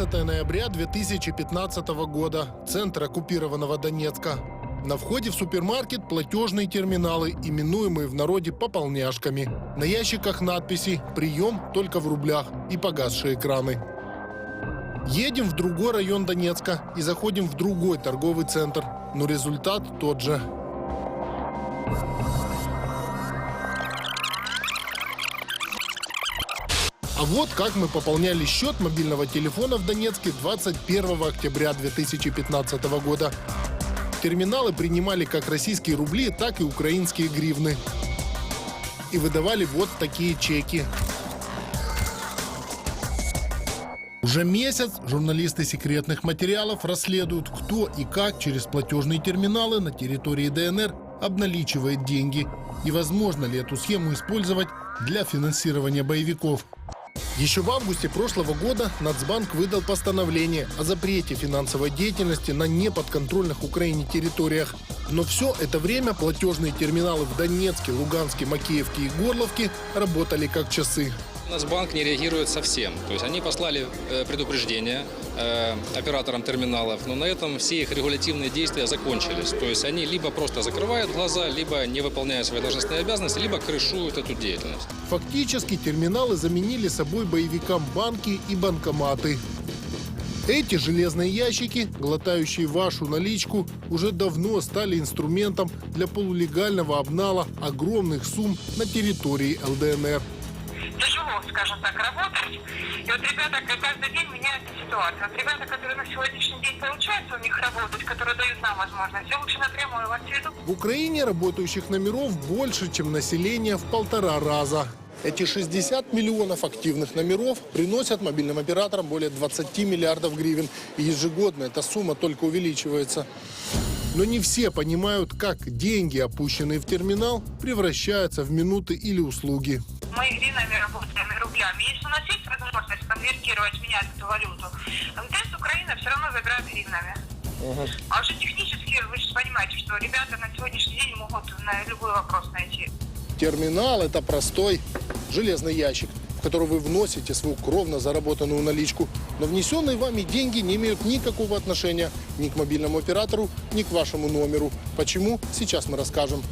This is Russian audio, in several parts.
11 ноября 2015 года. Центр оккупированного Донецка. На входе в супермаркет платежные терминалы, именуемые в народе пополняшками. На ящиках надписи «Прием только в рублях» и погасшие экраны. Едем в другой район Донецка и заходим в другой торговый центр. Но результат тот же. А вот как мы пополняли счет мобильного телефона в Донецке 21 октября 2015 года. Терминалы принимали как российские рубли, так и украинские гривны. И выдавали вот такие чеки. Уже месяц журналисты секретных материалов расследуют, кто и как через платежные терминалы на территории ДНР обналичивает деньги и возможно ли эту схему использовать для финансирования боевиков. Еще в августе прошлого года Нацбанк выдал постановление о запрете финансовой деятельности на неподконтрольных Украине территориях. Но все это время платежные терминалы в Донецке, Луганске, Макеевке и Горловке работали как часы. Нацбанк не реагирует совсем. То есть они послали э, предупреждение э, операторам терминалов, но на этом все их регулятивные действия закончились. То есть они либо просто закрывают глаза, либо не выполняют свои должностные обязанности, либо крышуют эту деятельность. Фактически терминалы заменили собой боевикам банки и банкоматы. Эти железные ящики, глотающие вашу наличку, уже давно стали инструментом для полулегального обнала огромных сумм на территории ЛДНР. Тяжело, скажем так, работать. И вот ребята к- каждый день меняется ситуация. Вот ребята, которые на сегодняшний день получается у них работать, которые дают нам возможность, я лучше напрямую вас веду. В Украине работающих номеров больше, чем население в полтора раза. Эти 60 миллионов активных номеров приносят мобильным операторам более 20 миллиардов гривен. И ежегодно эта сумма только увеличивается. Но не все понимают, как деньги, опущенные в терминал, превращаются в минуты или услуги. Мы гривнами работаем и рублями. Если у нас есть возможность конвертировать, менять эту валюту, МТС Украина все равно забирает гривнами. А уже технически, вы же понимаете, что ребята на сегодняшний день могут на любой вопрос найти. Терминал – это простой железный ящик, в который вы вносите свою кровно заработанную наличку. Но внесенные вами деньги не имеют никакого отношения ни к мобильному оператору, ни к вашему номеру. Почему? Сейчас мы расскажем.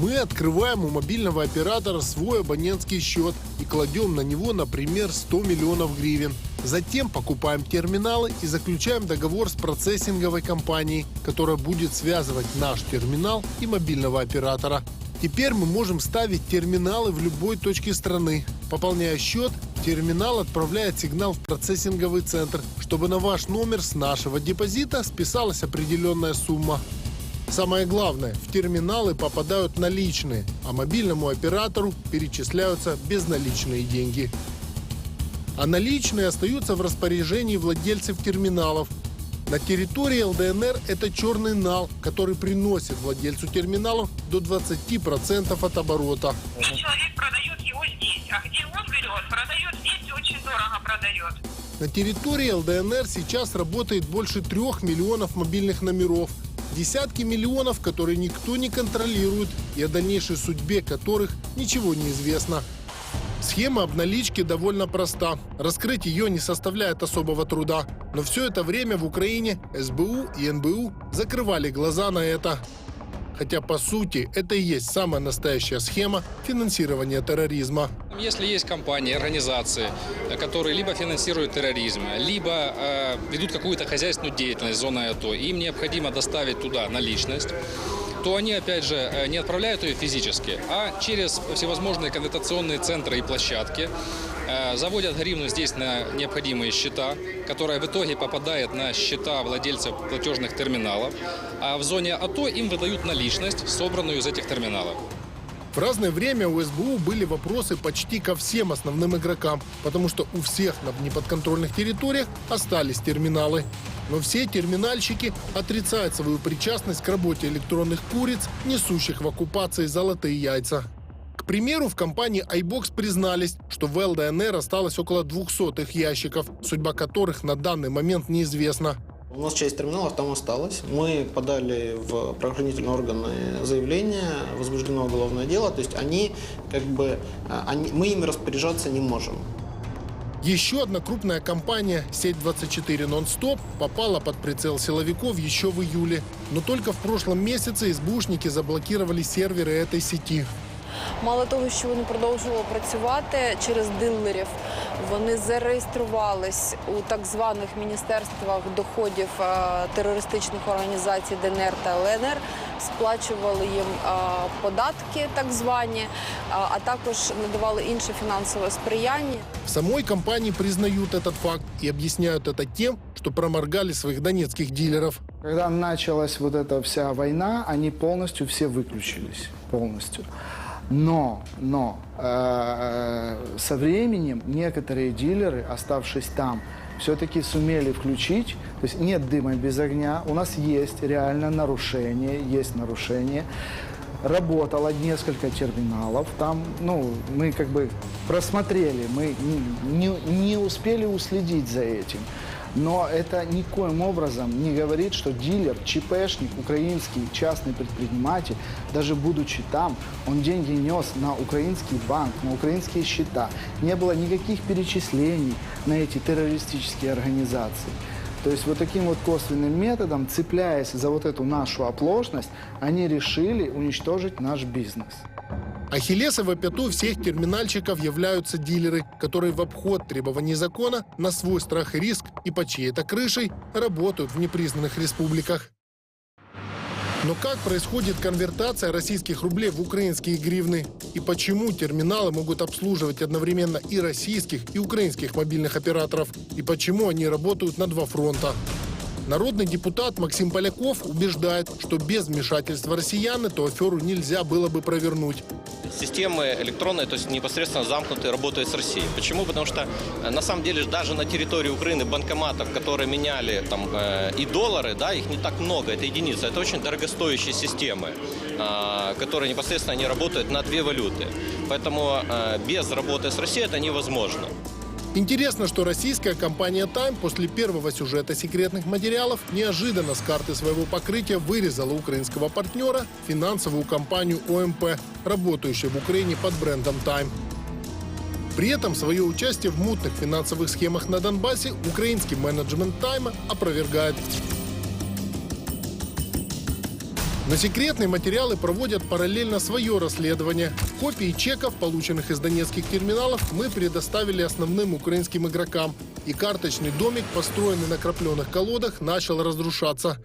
Мы открываем у мобильного оператора свой абонентский счет и кладем на него, например, 100 миллионов гривен. Затем покупаем терминалы и заключаем договор с процессинговой компанией, которая будет связывать наш терминал и мобильного оператора. Теперь мы можем ставить терминалы в любой точке страны. Пополняя счет, терминал отправляет сигнал в процессинговый центр, чтобы на ваш номер с нашего депозита списалась определенная сумма. Самое главное, в терминалы попадают наличные, а мобильному оператору перечисляются безналичные деньги. А наличные остаются в распоряжении владельцев терминалов. На территории ЛДНР это черный нал, который приносит владельцу терминалов до 20% от оборота. И человек продает его здесь. А где он берет? Продает здесь и очень дорого продает. На территории ЛДНР сейчас работает больше трех миллионов мобильных номеров. Десятки миллионов, которые никто не контролирует и о дальнейшей судьбе которых ничего не известно. Схема обналички довольно проста. Раскрыть ее не составляет особого труда. Но все это время в Украине СБУ и НБУ закрывали глаза на это. Хотя, по сути, это и есть самая настоящая схема финансирования терроризма. Если есть компании, организации, которые либо финансируют терроризм, либо э, ведут какую-то хозяйственную деятельность зоны АТО, им необходимо доставить туда наличность, то они, опять же, э, не отправляют ее физически, а через всевозможные конвертационные центры и площадки заводят гривну здесь на необходимые счета, которая в итоге попадает на счета владельцев платежных терминалов, а в зоне АТО им выдают наличность, собранную из этих терминалов. В разное время у СБУ были вопросы почти ко всем основным игрокам, потому что у всех на неподконтрольных территориях остались терминалы. Но все терминальщики отрицают свою причастность к работе электронных куриц, несущих в оккупации золотые яйца. К примеру, в компании iBox признались, что в ЛДНР осталось около 200 их ящиков, судьба которых на данный момент неизвестна. У нас часть терминалов там осталась. Мы подали в правоохранительные органы заявление, возбуждено уголовное дело. То есть они, как бы, а, они, мы ими распоряжаться не можем. Еще одна крупная компания «Сеть 24 нон-стоп» попала под прицел силовиков еще в июле. Но только в прошлом месяце СБУшники заблокировали серверы этой сети. Мало того, що вони продовжували працювати через дилерів, вони зареєструвались у так званих міністерствах доходів е, терористичних організацій ДНР та ЛНР, сплачували їм е, податки, так звані, е, а також надавали інше фінансове сприяння. В самой компании признают этот факт и объясняют это тем, что проморгали своих донецких дилеров. Когда началась вот эта вся война, они полностью все выключились. Полностью. Но, но э, со временем некоторые дилеры, оставшись там, все-таки сумели включить. То есть нет дыма без огня. У нас есть реально нарушение, есть нарушение. Работало несколько терминалов. Там, ну, мы как бы просмотрели, мы не- не успели уследить за этим. Но это никоим образом не говорит, что дилер, ЧПшник, украинский частный предприниматель, даже будучи там, он деньги нес на украинский банк, на украинские счета. Не было никаких перечислений на эти террористические организации. То есть вот таким вот косвенным методом, цепляясь за вот эту нашу оплошность, они решили уничтожить наш бизнес. Ахиллесовой пятой всех терминальщиков являются дилеры, которые в обход требований закона на свой страх и риск и по чьей-то крышей работают в непризнанных республиках. Но как происходит конвертация российских рублей в украинские гривны? И почему терминалы могут обслуживать одновременно и российских, и украинских мобильных операторов? И почему они работают на два фронта? Народный депутат Максим Поляков убеждает, что без вмешательства россиян эту аферу нельзя было бы провернуть. Системы электронные, то есть непосредственно замкнутые, работают с Россией. Почему? Потому что э, на самом деле даже на территории Украины банкоматов, которые меняли там э, и доллары, да, их не так много, это единицы. Это очень дорогостоящие системы, э, которые непосредственно они работают на две валюты. Поэтому э, без работы с Россией это невозможно. Интересно, что российская компания Time после первого сюжета секретных материалов неожиданно с карты своего покрытия вырезала украинского партнера финансовую компанию ОМП, работающую в Украине под брендом Time. При этом свое участие в мутных финансовых схемах на Донбассе украинский менеджмент Тайма опровергает. Но секретные материалы проводят параллельно свое расследование. Копии чеков, полученных из донецких терминалов, мы предоставили основным украинским игрокам. И карточный домик, построенный на крапленых колодах, начал разрушаться.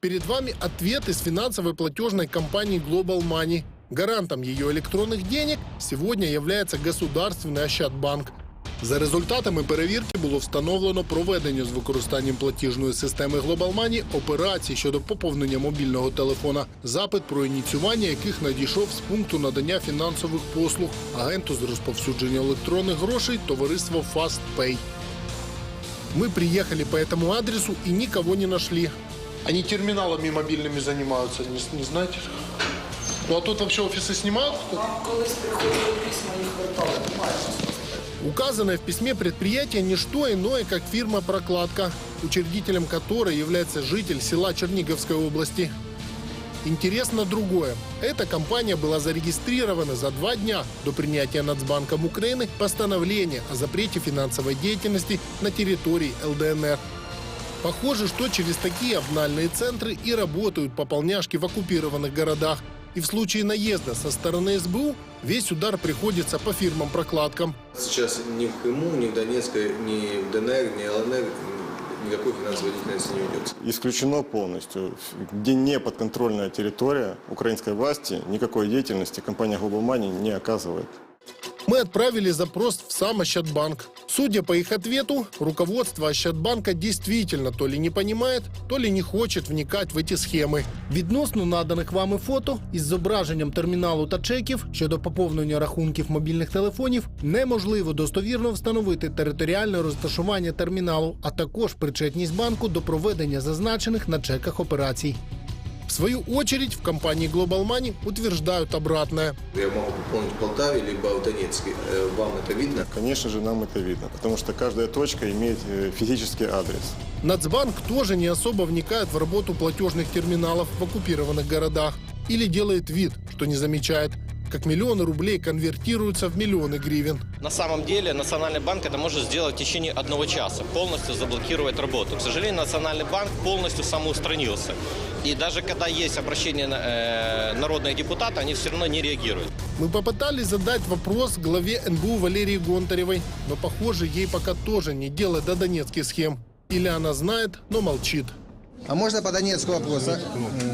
Перед вами ответ из финансовой платежной компании Global Money. Гарантом ее электронних денег сегодня являється государственний Ощадбанк. За результатами перевірки було встановлено проведення з використанням платіжної системи Global Money операцій щодо поповнення мобільного телефона, запит про ініціювання яких надійшов з пункту надання фінансових послуг агенту з розповсюдження електронних грошей товариство FastPay. Мы приехали по этому адресу и никого не нашли. Они терминалами мобильными занимаются, не, не знаете? Ну а тут вообще офисы снимают? Указанное в письме предприятие не что иное, как фирма «Прокладка», учредителем которой является житель села Черниговской области. Интересно другое. Эта компания была зарегистрирована за два дня до принятия Нацбанком Украины постановления о запрете финансовой деятельности на территории ЛДНР. Похоже, что через такие обнальные центры и работают пополняшки в оккупированных городах. И в случае наезда со стороны СБУ весь удар приходится по фирмам-прокладкам. Сейчас ни в Крыму, ни в Донецкой, ни в ДНР, ни ЛНР никакой финансовой деятельности не ведется. Исключено полностью. Где не подконтрольная территория украинской власти, никакой деятельности компания Global Money не оказывает. Мы отправили запрос в сам Ощадбанк. Судя по их ответу, руководство Ощадбанка действительно то ли не понимает, то ли не хочет вникать в эти схеми. Відносно наданих вами фото із зображенням терміналу та чеків щодо поповнення рахунків мобільних телефонів неможливо достовірно встановити територіальне розташування терміналу, а також причетність банку до проведення зазначених на чеках операцій. В свою очередь, в компании Global Money утверждают обратное. Я могу пополнить в Полтаве, либо в Донецке. Э, Вам это видно? Конечно же, нам это видно, потому что каждая точка имеет э, физический адрес. Нацбанк тоже не особо вникает в работу платежных терминалов в оккупированных городах или делает вид, что не замечает. Как миллионы рублей конвертируются в миллионы гривен. На самом деле Национальный банк это может сделать в течение одного часа, полностью заблокировать работу. К сожалению, Национальный банк полностью самоустранился. И даже когда есть обращение на- э, народные депутаты, они все равно не реагируют. Мы попытались задать вопрос главе НБУ Валерии Гонтаревой, но, похоже, ей пока тоже не дело до донецких схем. Или она знает, но молчит. А можно по Донецку вопрос? а? М,